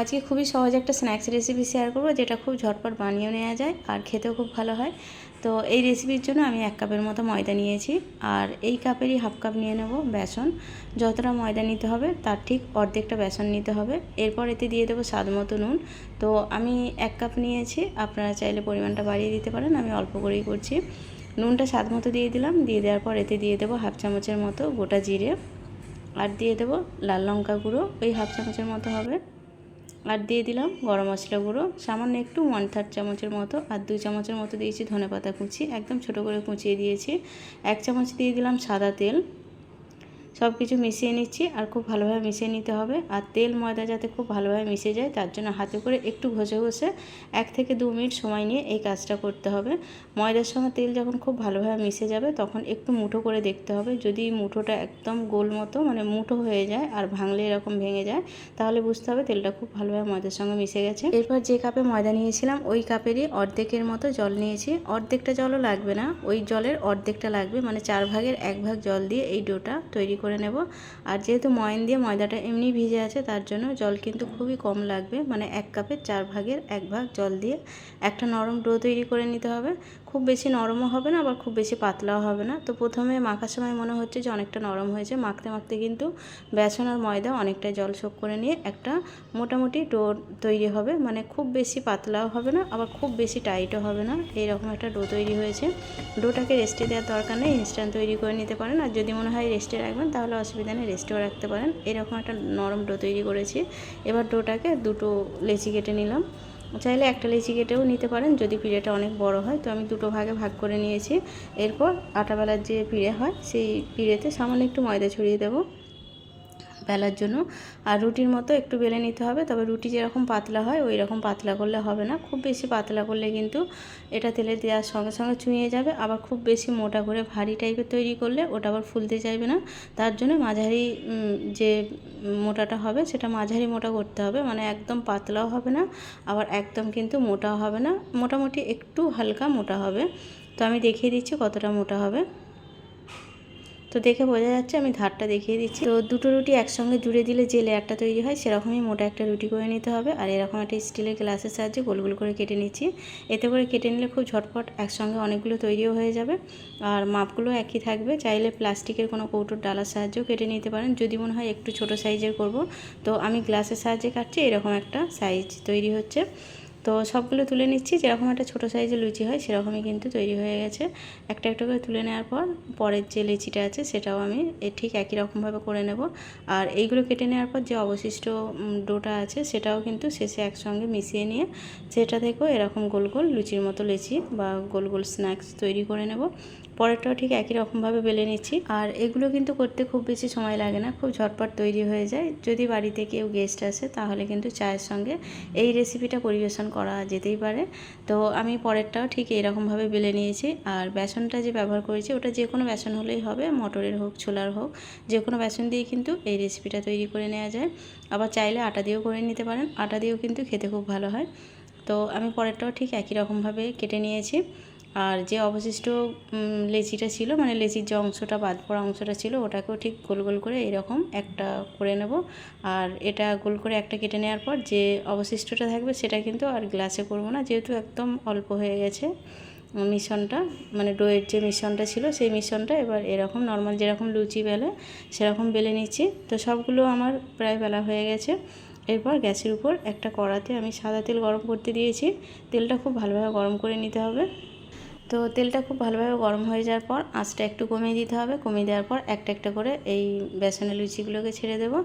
আজকে খুবই সহজ একটা স্ন্যাক্স রেসিপি শেয়ার করব, যেটা খুব ঝটপট বানিয়েও নেওয়া যায় আর খেতেও খুব ভালো হয়। তো এই রেসিপির জন্য আমি এক কাপের মতো ময়দা নিয়েছি আর এই কাপেরই হাফ কাপ নিয়ে নেব বেসন। যতটা ময়দা নিতে হবে তার ঠিক অর্ধেকটা বেসন নিতে হবে। এরপর এতে দিয়ে দেবো স্বাদ মতো নুন। তো আমি এক কাপ নিয়েছি, আপনারা চাইলে পরিমাণটা বাড়িয়ে দিতে পারেন, আমি অল্প করেই করছি। নুনটা স্বাদ মতো দিয়ে দিলাম, দিয়ে দেওয়ার পর এতে দিয়ে দেবো হাফ চামচের মতো গোটা জিরে। আর দিয়ে দেবো লাল লঙ্কা গুঁড়ো, ওই হাফ চামচের মতো হবে। আর দিয়ে দিলাম গরম মশলা গুঁড়ো। সামান্য একটু ওয়ান থার্ড চামচের মতো আর দুই চামচের মতো দিয়েছি ধনে পাতা কুচি। একদম ছোটো করে কুচিয়ে দিয়েছি। এক চামচ দিয়ে দিলাম সাদা তেল। সব কিছু মিশিয়ে নিচ্ছি আর খুব ভালোভাবে মিশিয়ে নিতে হবে। আর তেল, ময়দা যাতে খুব ভালোভাবে মিশে যায়, তার জন্য হাতে করে একটু ঘষে ঘষে এক থেকে দু মিনিট সময় নিয়ে এই কাজটা করতে হবে। ময়দার সঙ্গে তেল যখন খুব ভালোভাবে মিশে যাবে, তখন একটু মুঠো করে দেখতে হবে। যদি মুঠোটা একদম গোল মতো মানে মুঠো হয়ে যায় আর ভাঙলে এরকম ভেঙে যায়, তাহলে বুঝতে হবে তেলটা খুব ভালোভাবে ময়দার সঙ্গে মিশে গেছে। এরপর যে কাপে ময়দা নিয়েছিলাম, ওই কাপেরই অর্ধেকের মতো জল নিয়েছি। অর্ধেকটা জলও লাগবে না, ওই জলের অর্ধেকটা লাগবে মানে চার ভাগের এক ভাগ জল দিয়ে এই ডোটা তৈরি করে নেব। আর যেহেতু ময়ন দিয়ে ময়দাটা এমনি ভিজে আছে, তার জন্য জল কিন্তু খুবই কম লাগবে। মানে এক কাপের চার ভাগের এক ভাগ জল দিয়ে একটা নরম ডো তৈরি করে নিতে হবে। খুব বেশি নরমও হবে না, আবার খুব বেশি পাতলাও হবে না। তো প্রথমে মাখার সময় মনে হচ্ছে যে অনেকটা নরম হয়েছে। মাখতে মাখতে কিন্তু বেসন আর ময়দা অনেকটা জল শোক করে নিয়ে একটা মোটামুটি ডো তৈরি হবে। মানে খুব বেশি পাতলাও হবে না, আবার খুব বেশি টাইটও হবে না। এইরকম একটা ডো তৈরি হয়েছে। ডোটাকে রেস্টে দেওয়ার দরকার নেই, ইনস্ট্যান্ট তৈরি করে নিতে পারেন। আর যদি মনে হয় রেস্টে রাখবেন, তাহলে অসুবিধা নেই, রেস্টেও রাখতে পারেন। এরকম একটা নরম ডো তৈরি করেছি। এবার ডোটাকে দুটো লেচি কেটে নিলাম। চাইলে একটা লেচি কেটেও নিতে পারেন, যদি পিড়েটা অনেক বড় হয়। তো আমি দুটো ভাগে ভাগ করে নিয়েছি। এরপর আটাবেলার যে পিড়ে হয়, সেই পিড়েতে সামান্য একটু ময়দা ছড়িয়ে দেবো। বেলার জন্য। আর রুটির মতো একটু বেলে নিতে হবে, তবে রুটি যেরকম পাতলা হয় ওই রকম পাতলা করলে হবে না। খুব বেশি পাতলা করলে কিন্তু এটা তেলে দেওয়ার সঙ্গে সঙ্গে চুঁয়ে যাবে। আবার খুব বেশি মোটা করে ভারী টাইপের তৈরি করলে ওটা আবার ফুলতে চাইবে না। তার জন্য মাঝারি যে মোটাটা হবে সেটা মাঝারি মোটা করতে হবে। মানে একদম পাতলাও হবে না, আবার একদম কিন্তু মোটাও হবে না। মোটামুটি একটু হালকা মোটা হবে। তো আমি দেখিয়ে দিচ্ছি কতটা মোটা হবে। তো দেখে বোঝা যাচ্ছে আমি ধারটা দেখিয়ে দিচ্ছি। তো দুটো রুটি একসঙ্গে জুড়ে দিলে যে লেয়ারটা তৈরি হয় সেরকমই মোটা একটা রুটি করে নিতে হবে। আর এরকম একটা স্টিলের গ্লাসের সাহায্যে গোল গোল করে কেটে নিচ্ছি। এতে করে কেটে নিলে খুব ঝটপট একসঙ্গে অনেকগুলো তৈরিও হয়ে যাবে। আর মাপগুলো একই থাকবে। চাইলে প্লাস্টিকের কোনো কৌটোর ডালার সাহায্যেও কেটে নিতে পারেন। যদি মনে হয় একটু ছোট সাইজের করব। তো আমি গ্লাসের সাহায্যে কাটছি, এরকম একটা সাইজ তৈরি হচ্ছে। তো সবগুলো তুলে নিচ্ছি, যেরকম একটা ছোটো সাইজের লুচি হয় সেরকমই কিন্তু তৈরি হয়ে গেছে। একটা একটা করে তুলে নেওয়ার পর পরের যে লুচিটা আছে সেটাও আমি ঠিক একই রকমভাবে করে নেব। আর এইগুলো কেটে নেওয়ার পর যে অবশিষ্ট ডোটা আছে সেটাও কিন্তু শেষে একসঙ্গে মিশিয়ে নিয়ে সেটা থেকেও এরকম গোল গোল লুচির মতো লেচি বা গোল গোল স্ন্যাক্স তৈরি করে নেব। পরেরটাও ঠিক একই রকমভাবে বেলে নিচ্ছি। আর এগুলো কিন্তু করতে খুব বেশি সময় লাগে না, খুব ঝটপট তৈরি হয়ে যায়। যদি বাড়িতে কেউ গেস্ট আসে, তাহলে কিন্তু চায়ের সঙ্গে এই রেসিপিটা পরিবেশন করা যেতেই পারে। তো আমি পরেরটাও ঠিক এরকমভাবে বেলে নিয়েছি। আর বেসনটা যে ব্যবহার করেছি, ওটা যে কোনো বেসন হলেই হবে, মটরের হোক, ছোলার হোক, যে কোনো বেসন দিয়ে কিন্তু এই রেসিপিটা তৈরি করে নেওয়া যায়। আবার চাইলে আটা দিয়েও করে নিতে পারেন, আটা দিয়েও কিন্তু খেতে খুব ভালো হয়। তো আমি পরেরটাও ঠিক একই রকমভাবে কেটে নিয়েছি। আর যে অবশিষ্ট লেচিটা ছিল মানে লেচির যে অংশটা, বাদ পড়া অংশটা ছিল, ওটাকেও ঠিক গোল গোল করে এরকম একটা করে নেব। আর এটা গোল করে একটা কেটে নেওয়ার পর যে অবশিষ্টটা থাকবে, সেটা কিন্তু আর গ্লাসে করব না। যেহেতু একদম অল্প হয়ে গেছে মিশ্রণটা মানে ডোয়ের যে মিশ্রণটা ছিল, সেই মিশ্রণটা এবার এরকম নর্মাল যেরকম লুচি বেলে, সেরকম বেলে নিচ্ছি। তো সবগুলো আমার প্রায় বেলা হয়ে গেছে। এরপর গ্যাসের উপর একটা কড়াতে আমি সাদা তেল গরম করতে দিয়েছি। তেলটা খুব ভালোভাবে গরম করে নিতে হবে। তো তেলটা খুব ভালোভাবে গরম হয়ে যাওয়ার পর আঁচটা একটু কমিয়ে দিতে হবে। কমিয়ে দেওয়ার পর একটা একটা করে এই বেসনের লুচিগুলোকে ছেড়ে দেবো।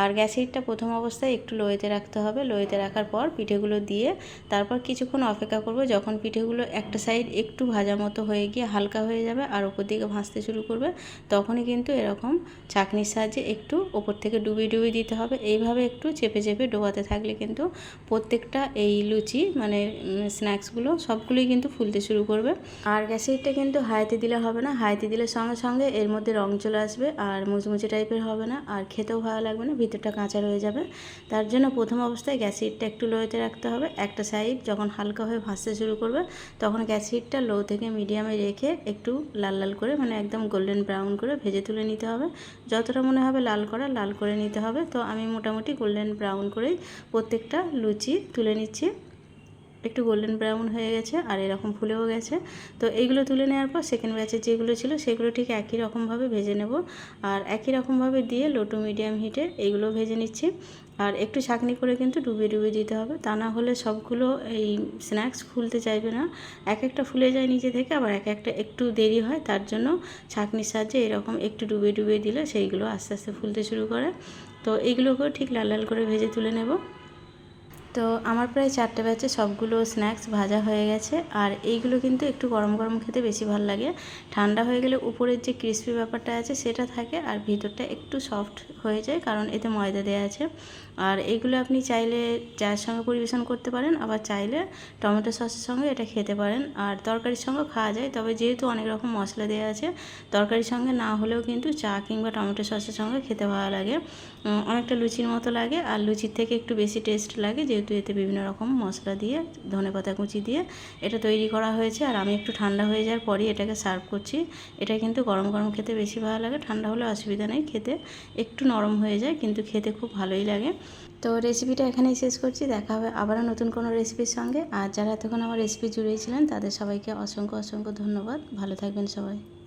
আর গ্যাসেরটা প্রথম অবস্থায় একটু লোয়েতে রাখতে হবে। লোয়েতে রাখার পর পিঠেগুলো দিয়ে তারপর কিছুক্ষণ অপেক্ষা করব। যখন পিঠেগুলো একটা সাইড একটু ভাজা মতো হয়ে গিয়ে হালকা হয়ে যাবে আর ওপর দিকে ভাজতে শুরু করবে, তখনই কিন্তু এরকম চাকনির সাহায্যে একটু ওপর থেকে ডুবিয়ে ডুবিয়ে দিতে হবে। এইভাবে একটু চেপে চেপে ডোবাতে থাকলে কিন্তু প্রত্যেকটা এই লুচি মানে স্ন্যাক্সগুলো সবগুলোই কিন্তু ফুলতে শুরু করবে। আর গ্যাসের হিটটা কিন্তু হাইতে দিলে হবে না। হাইতে দিলে সঙ্গে সঙ্গে এর মধ্যে রং চলে আসবে আর মুচমুচে টাইপের হবে না। আর খেতেও ভালো লাগবে না, ভিতরটা কাঁচা রয়ে যাবে। তার জন্য প্রথম অবস্থায় গ্যাস হিটটা একটু লোতে রাখতে হবে। একটা সাইড যখন হালকা হয়ে ভাসতে শুরু করবে, তখন গ্যাস হিটটা লো থেকে মিডিয়ামে রেখে একটু লাল লাল করে মানে একদম গোল্ডেন ব্রাউন করে ভেজে তুলে নিতে হবে। যতটা মনে হবে লাল করা, লাল করে নিতে হবে। তো আমি মোটামুটি গোল্ডেন ব্রাউন করেই প্রত্যেকটা লুচি তুলে নিচ্ছি। একটু গোল্ডেন ব্রাউন হয়ে গেছে আর এরকম ফুলেও গেছে। তো এইগুলো তুলে নেওয়ার পর সেকেন্ড ব্যাচে যেগুলো ছিল সেগুলো ঠিক একই রকমভাবে ভেজে নেব। আর একই রকমভাবে দিয়ে লো টু মিডিয়াম হিটে এইগুলো ভেজে নিচ্ছি। আর একটু ছাঁকনি করে কিন্তু ডুবিয়ে ডুবিয়ে দিতে হবে। তা না হলে সবগুলো এই স্ন্যাক্স ফুলতে চাইবে না। এক একটা ফুলে যায় নিজে থেকে, আবার এক একটা একটু দেরি হয়, তার জন্য ছাঁকনির সাহায্যে এরকম একটু ডুবিয়ে ডুবিয়ে দিলে সেইগুলো আস্তে আস্তে ফুলতে শুরু করে। তো এইগুলোকেও ঠিক লাল লাল করে ভেজে তুলে নেব। তো আমার প্রায় চারটে ব্যাচে সবগুলো স্ন্যাক্স ভাজা হয়ে গেছে। আর এইগুলো কিন্তু একটু গরম গরম খেতে বেশি ভালো লাগে। ঠান্ডা হয়ে গেলে উপরের যে ক্রিস্পি ব্যাপারটা আছে সেটা থাকে আর ভিতরটা একটু সফট হয়ে যায় কারণ এতে ময়দা দেওয়া আছে। আর এইগুলো আপনি চাইলে চায়ের সঙ্গে পরিবেশন করতে পারেন, আবার চাইলে টমেটো সসের সঙ্গে এটা খেতে পারেন। আর তরকারির সঙ্গেও খাওয়া যায়, তবে যেহেতু অনেক রকম মশলা দেওয়া আছে, তরকারির সঙ্গে না হলেও কিন্তু চা কিংবা টমেটো সসের সঙ্গে খেতে ভালো লাগে। অনেকটা লুচির মতো লাগে, আর লুচির থেকে একটু বেশি টেস্ট লাগে যেহেতু এতে বিভিন্ন রকম মশলা দিয়ে, ধনে পাতা কুচি দিয়ে এটা তৈরি করা হয়েছে। আর আমি একটু ঠান্ডা হয়ে যাওয়ার পরই এটাকে সার্ভ করছি। এটা কিন্তু গরম গরম খেতে বেশি ভালো লাগে। ঠান্ডা হলে অসুবিধা নেই। খেতে একটু নরম হয়ে যায়, কিন্তু খেতে খুব ভালোই লাগে। তো রেসিপিটা এখানেই শেষ করছি। দেখা হবে আবারও নতুন কোনো রেসিপির সঙ্গে। আর যারা এতক্ষণ আমার রেসিপি জুড়েছিলেন তাদের সবাইকে অসংখ্য অসংখ্য ধন্যবাদ। ভালো থাকবেন সবাই।